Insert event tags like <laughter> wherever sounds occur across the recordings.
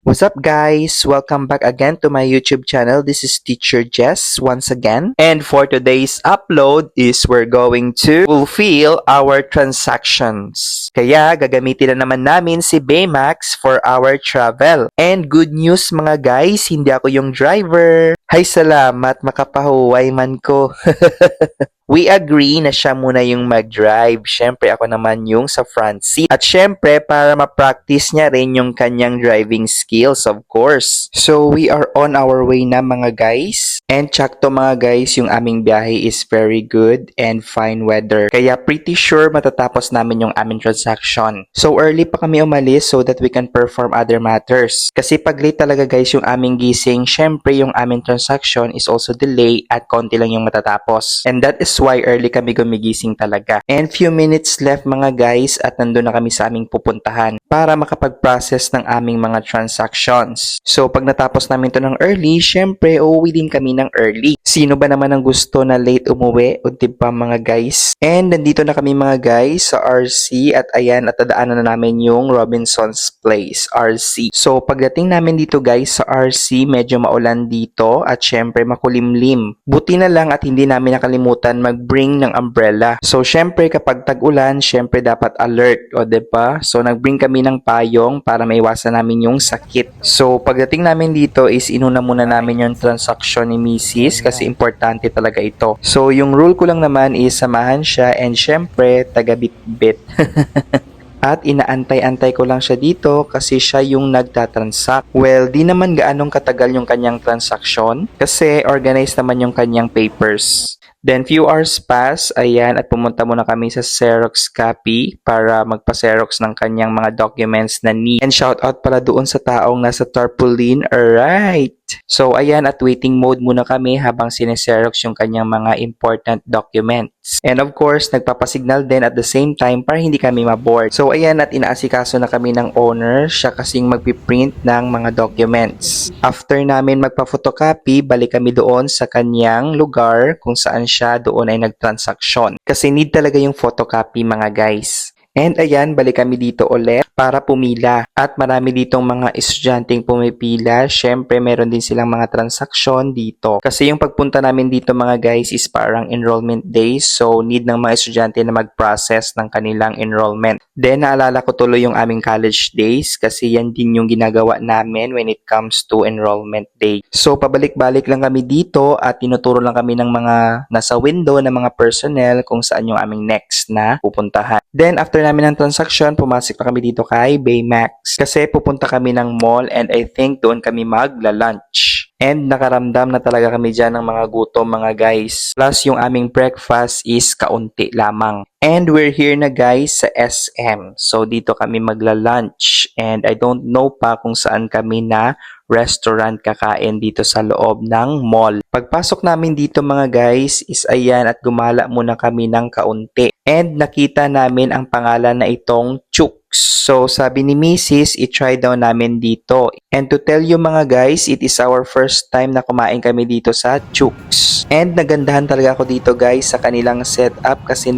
What's up guys? Welcome back again to my YouTube channel. This is Teacher Jess once again. And for today's upload is we're going to fulfill our transactions. Kaya gagamitin na naman namin si Baymax for our travel. And good news mga guys, hindi ako yung driver. Hay salamat, makapahuway man ko. <laughs> We agree na siya muna yung mag-drive. Siyempre, ako naman yung sa front seat. At siyempre, para ma-practice niya rin yung kanyang driving skills, of course. So, we are on our way na mga guys. And to mga guys, yung aming biyahe is very good and fine weather. Kaya pretty sure matatapos namin yung aming transaction. So, early pa kami umalis so that we can perform other matters. Kasi pag late talaga guys yung aming gising, syempre yung aming transaction is also delay at konti lang yung matatapos. And that is why early kami gumigising talaga. And few minutes left mga guys at nandun na kami sa aming pupuntahan para makapag-process ng aming mga transactions. So pag natapos namin to ng early, syempre uuwi din kami ng early. Sino ba naman ang gusto na late umuwi? O diba mga guys? And nandito na kami mga guys sa RC at ayan at dadaanan na namin yung Robinson's Place, RC. So pagdating namin dito guys sa RC, medyo maulan dito at syempre makulimlim. Buti na lang at hindi namin nakalimutan mag-bring ng umbrella. So syempre kapag tag-ulan, syempre dapat alert, o ba? So nag-bring kami ng payong para maiwasan namin yung sakit. So pagdating namin dito is inuna muna namin yung transaction ni Mrs. kasi importante talaga ito. So yung rule ko lang naman is samahan siya and syempre taga-bit-bit. <laughs> At inaantay-antay ko lang siya dito kasi siya yung nagtatransact. Well, di naman gaanong katagal yung kanyang transaction kasi organized naman yung kanyang papers. Then few hours pass, ayan, at pumunta muna kami sa Xerox copy para magpa-Xerox ng kanyang mga documents na need. And shout out pala doon sa taong nasa tarpaulin. Alright! So ayan, at waiting mode muna kami habang sineserox yung kanyang mga important documents. And of course, nagpapasignal din at the same time para hindi kami maboard. So ayan, at inaasikaso na kami ng owner, siya kasing magpiprint ng mga documents. After namin magpa-photocopy, balik kami doon sa kanyang lugar kung saan siya doon ay nagtransaksyon. Kasi need talaga yung photocopy mga guys. And ayan, balik kami dito ulit para pumila. At marami ditong mga estudyanteng pumipila. Siyempre, meron din silang mga transaksyon dito. Kasi yung pagpunta namin dito mga guys is parang enrollment day. So, need ng mga estudyante na mag-process ng kanilang enrollment. Then, naalala ko tuloy yung aming college days kasi yan din yung ginagawa namin when it comes to enrollment day. So, pabalik-balik lang kami dito at tinuturo lang kami ng mga nasa window ng mga personnel kung saan yung aming next na pupuntahan. Then, after namin ng transaction, pumasok pa kami dito kay Baymax. Kasi pupunta kami ng mall and I think doon kami magla-lunch. And nakaramdam na talaga kami dyan ng mga gutom mga guys. Plus yung aming breakfast is kaunti lamang. And we're here na guys sa SM. So dito kami magla-lunch. And I don't know pa kung saan kami na restaurant kakain dito sa loob ng mall. Pagpasok namin dito mga guys is ayan at gumala muna kami ng kaunti. And nakita namin ang pangalan na itong Chuk. So, sabi ni Mrs., i-try daw namin dito. And to tell you mga guys, it is our first time na kumain kami dito sa Chooks. And nagandahan talaga ako dito guys sa kanilang setup kasi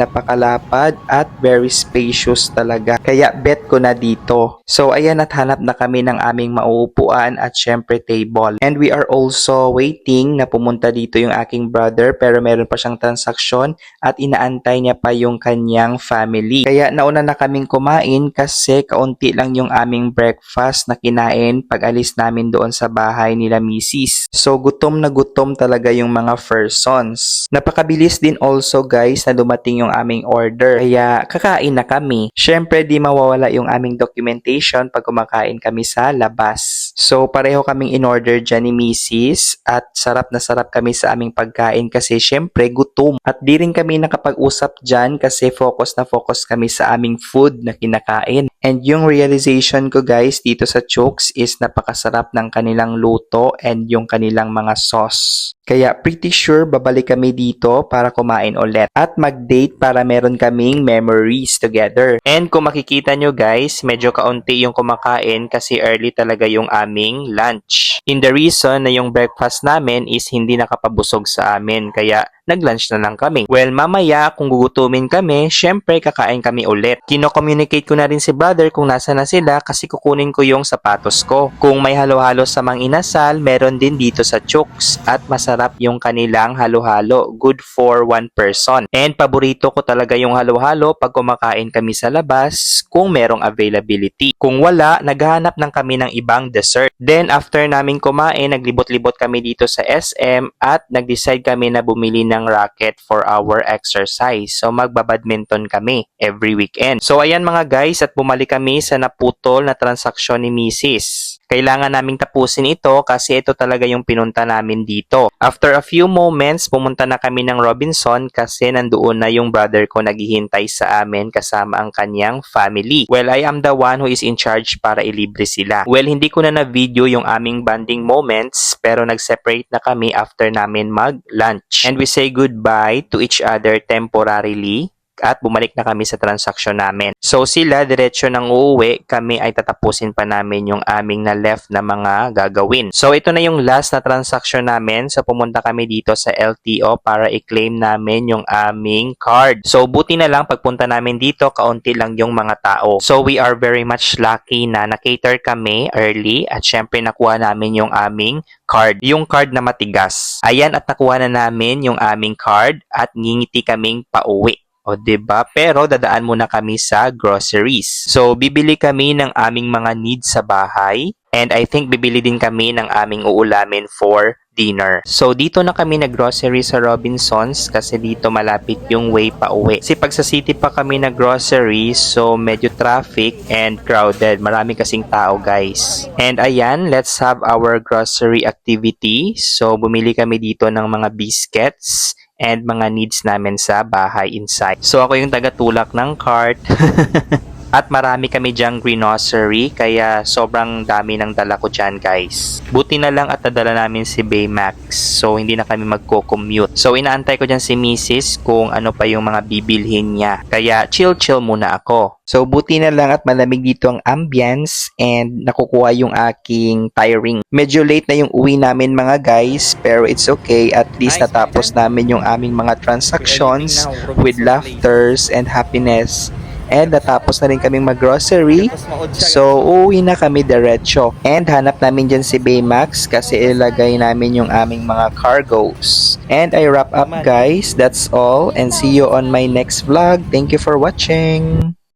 napakalapad at very spacious talaga. Kaya bet ko na dito. So, ayan at hanap na kami ng aming mauupuan at syempre table. And we are also waiting na pumunta dito yung aking brother pero meron pa siyang transaksyon at inaantay niya pa yung kanyang family. Kaya nauna na kaming kumain kasi kaunti lang yung aming breakfast na kinain pag alis namin doon sa bahay nila misis. So gutom na gutom talaga yung mga persons. Napakabilis din also guys na dumating yung aming order. Kaya kakain na kami. Syempre di mawawala yung aming documentation pag kumakain kami sa labas. So pareho kaming in-order dyan ni misis at sarap na sarap kami sa aming pagkain kasi syempre gutom. At di rin kami nakapag-usap dyan kasi focus na focus kami sa aming food na kinakain. And yung realization ko guys dito sa Chokes is napakasarap ng kanilang luto and yung kanilang mga sauce. Kaya pretty sure babalik kami dito para kumain ulit at mag-date para meron kaming memories together. And kung makikita nyo guys, medyo kaunti yung kumakain kasi early talaga yung aming lunch. In the reason na yung breakfast namin is hindi nakapabusog sa amin kaya nag-lunch na lang kami. Well, mamaya kung gugutumin kami, syempre kakain kami ulit. Kino-communicate ko na rin si brother kung nasa na sila kasi kukunin ko yung sapatos ko. Kung may halo-halo sa mang inasal, meron din dito sa Chooks at masarap yung kanilang halo-halo. Good for one person. And paborito ko talaga yung halo-halo pag kumakain kami sa labas kung merong availability. Kung wala, naghahanap ng kami ng ibang dessert. Then after namin kumain, naglibot-libot kami dito sa SM at nag-decide kami na bumili ng racket for our exercise. So magbabadminton kami every weekend. So ayan mga guys at bumalik kami sa naputol na transaksyon ni Mrs. Kailangan naming tapusin ito kasi ito talaga yung pinunta namin dito. After a few moments, pumunta na kami ng Robinson kasi nandoon na yung brother ko naghihintay sa amin kasama ang kanyang family. Well, I am the one who is in charge para ilibre sila. Well, hindi ko na na-video yung aming bonding moments pero nag-separate na kami after namin mag-lunch. And we say goodbye to each other temporarily at bumalik na kami sa transaksyon namin. So sila diretsyo nang uuwi, kami ay tatapusin pa namin yung aming na left na mga gagawin. So ito na yung last na transaksyon namin. So pumunta kami dito sa LTO para i-claim namin yung aming card. So buti na lang pagpunta namin dito, kaunti lang yung mga tao. So we are very much lucky na na-cater kami early at syempre nakuha namin yung aming card. Yung card na matigas. Ayan at nakuha na namin yung aming card at ngingiti kaming pauwi. O, ba? Pero dadaan muna kami sa groceries. So, bibili kami ng aming mga needs sa bahay. And I think bibili din kami ng aming uulamin for dinner. So, dito na kami nag-grocery sa Robinsons kasi dito malapit yung way pa uwi. Kasi pag sa city pa kami nag-grocery, so medyo traffic and crowded. Marami kasing tao, guys. And ayan, let's have our grocery activity. So, bumili kami dito ng mga biscuits and mga needs namin sa bahay inside. So ako yung tagatulak ng cart. <laughs> At marami kami dyang greenery kaya sobrang dami ng dala ko dyan guys. Buti na lang at nadala namin si Baymax so hindi na kami magko-commute. So inaantay ko dyan si Mrs. kung ano pa yung mga bibilhin niya. Kaya chill chill muna ako. So buti na lang at malamig dito ang ambience and nakukuha yung aking tiring. Medyo late na yung uwi namin mga guys pero it's okay at least natapos namin yung aming mga transactions with laughters and happiness. And natapos na rin kaming mag-grocery. So, uuwi na kami diretso. And hanap namin dyan si Baymax kasi ilagay namin yung aming mga cargos. And I wrap up guys. That's all. And see you on my next vlog. Thank you for watching.